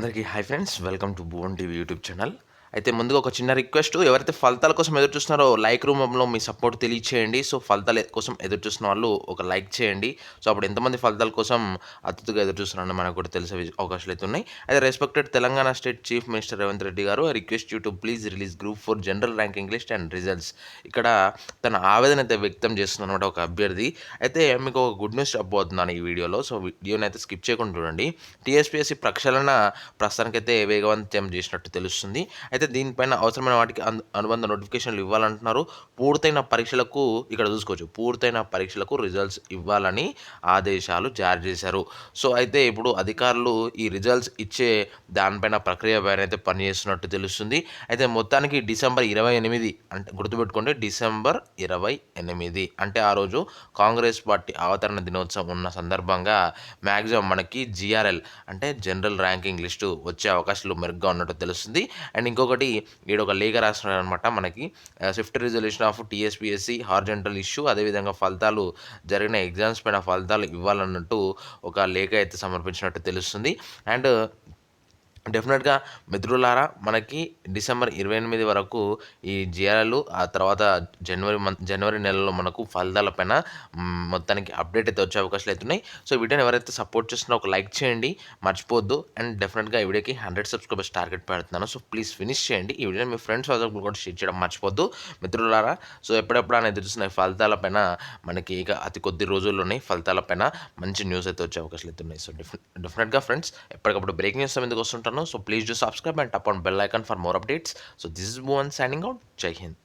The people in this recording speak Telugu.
అందరికీ hi friends welcome to Bhuvan TV YouTube channel. అయితే ముందుగా ఒక చిన్న రిక్వెస్ట్ ఎవరైతే ఫలితాల కోసం ఎదురు చూస్తున్నారో లైక్ రూపంలో మీ సపోర్ట్ తెలియచేయండి. సో ఫలితాల కోసం ఎదురు చూస్తున్న వాళ్ళు ఒక లైక్ చేయండి. సో అప్పుడు ఎంతమంది ఫలితాల కోసం అతిథిగా ఎదురు చూస్తున్నారని మనకు కూడా తెలిసే అవకాశాలు అయితే ఉన్నాయి. అయితే respected Telangana state chief minister Revanth Reddy garu request you to please release group four general ranking list and results ఇక్కడ తన ఆవేదన అయితే వ్యక్తం చేస్తున్న అనమాట ఒక అభ్యర్థి. అయితే మీకు ఒక గుడ్ న్యూస్ చెప్పబోతున్నాను ఈ వీడియోలో. సో వీడియోని అయితే స్కిప్ చేయకుండా చూడండి. టీఎస్పీఎస్సీ ప్రక్షాళన ప్రస్తుతానికైతే వేగవంతం చేసినట్టు తెలుస్తుంది. అయితే దీనిపైన అవసరమైన వాటికి అనుబంధ నోటిఫికేషన్లు ఇవ్వాలంటున్నారు పూర్తయిన పరీక్షలకు ఇక్కడ చూసుకోవచ్చు. పూర్తయిన పరీక్షలకు రిజల్ట్స్ ఇవ్వాలని ఆదేశాలు జారీ చేశారు. సో అయితే ఇప్పుడు అధికారులు ఈ రిజల్ట్స్ ఇచ్చే దానిపైన ప్రక్రియ పైన అయితే పనిచేస్తున్నట్టు తెలుస్తుంది. అయితే మొత్తానికి డిసెంబర్ ఇరవై ఎనిమిది అంటే గుర్తుపెట్టుకోండి డిసెంబర్ ఇరవై ఎనిమిది. అంటే ఆ రోజు కాంగ్రెస్ పార్టీ అవతరణ దినోత్సవం ఉన్న సందర్భంగా మ్యాక్సిమం మనకి జిఆర్ఎల్ అంటే జనరల్ ర్యాంకింగ్ లిస్టు వచ్చే అవకాశాలు మెరుగ్గా ఉన్నట్టు తెలుస్తుంది. అండ్ ఇంకొక ఇంకొకటి ఈడ ఒక లేఖ రాస్తున్నాడు అనమాట మనకి swift resolution of TSPSC horizontal issue అదేవిధంగా ఫలితాలు జరిగిన ఎగ్జామ్స్ పైన ఫలితాలు ఇవ్వాలన్నట్టు ఒక లేఖ అయితే సమర్పించినట్టు తెలుస్తుంది. అండ్ డెఫినెట్గా మిత్రులారా మనకి డిసెంబర్ ఇరవై ఎనిమిది వరకు ఈ జీఆర్ఎల్ ఆ తర్వాత జనవరి మంత్ జనవరి నెలలో మనకు ఫలితాలపైన పైన మొత్తానికి అప్డేట్ అయితే వచ్చే అవకాశాలు అవుతున్నాయి సో వీడియోని ఎవరైతే సపోర్ట్ చేస్తున్నారో ఒక లైక్ చేయండి మర్చిపోద్దు అండ్ డెఫినెట్గా ఈ వీడియోకి హండ్రెడ్ సబ్స్క్రైబర్స్ టార్గెట్ పెడుతున్నాను. సో ప్లీజ్ ఫినిష్ చేయండి. ఈ వీడియోని మీ ఫ్రెండ్స్ వాళ్ళకు కూడా షేర్ చేయడం మర్చిపోద్దు మిత్రులారా సో ఎప్పుడెప్పుడు అని ఎదురు చూస్తున్న ఈ ఫలితాలపైన మనకి ఇక అతి కొద్ది రోజుల్లోనే ఫలితాలపైన మంచి న్యూస్ అయితే వచ్చే అవకాశాలు అయితే ఉన్నాయి. సో డెఫినెట్గా ఫ్రెండ్స్ ఎప్పటికప్పుడు బ్రేకింగ్ న్యూస్ ఎందుకు so please do subscribe and tap on bell icon for more updates. So this is one signing out. Jai hind.